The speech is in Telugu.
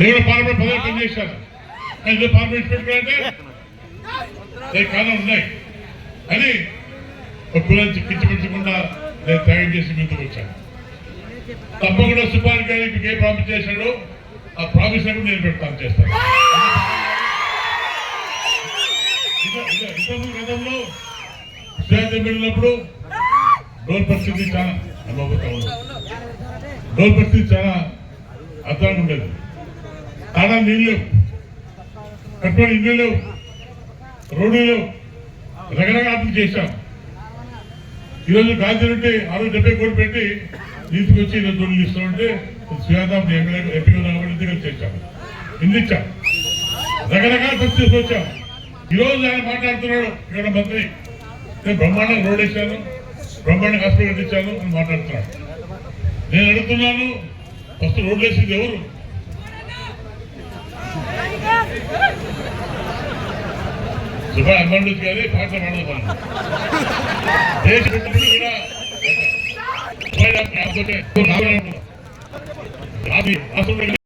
నేను పార్లమెంట్ పదవి పనిచేశాను నేను పార్లమెంట్ పెట్టుకుంటే కాలం ఉన్నాయి అని ఒక కులాన్ని కించపించకుండా నేను తయారు చేసి ముందుకు వచ్చాను. తప్పకుండా సుబ్బారి గారికి మీకు ఏ ప్రామిస్ చేశాడో ఆ ప్రామిస్ కూడా నేను పెడతాను చేస్తాను. ఇంతకు గతంలో విశ్రాంతి వెళ్ళినప్పుడు డోర్ పరిస్థితి చాలా అనుభవం డోర్ పరిస్థితి చాలా అర్థం ఉండేది. తాడా నీళ్ళు లేవు కట్టుబడి ఇల్లు లేవు రోడ్డు లేవు చేశాం. ఈరోజు గాంధీ నుండి ఆరు డెబ్బై కోట్లు పెట్టి తీసుకొచ్చి ఈరోజు రోడ్లు ఇస్తామంటే శ్రీరామ్ ఎమ్మెల్యే ఎంపీ దగ్గర చేశాం? ఇల్లు రకరకాల పరిస్థితులు వచ్చాం ఈరోజు ఆయన మాట్లాడుతున్నాడు ఇక్కడ మంత్రి. నేను బ్రహ్మాండంగా రోడ్ వేశాను బ్రహ్మాండం హాస్పిటల్ కట్టించాను అని మాట్లాడుతున్నాడు. నేను అడుగుతున్నాను ఫస్ట్ రోడ్లు వేసింది ఎవరు? సుభా అమ్మండు కానీ పాట పాడదు మనం దేశ పెట్టుబడి కూడా సుభా రాకపోతే రాదు రాదు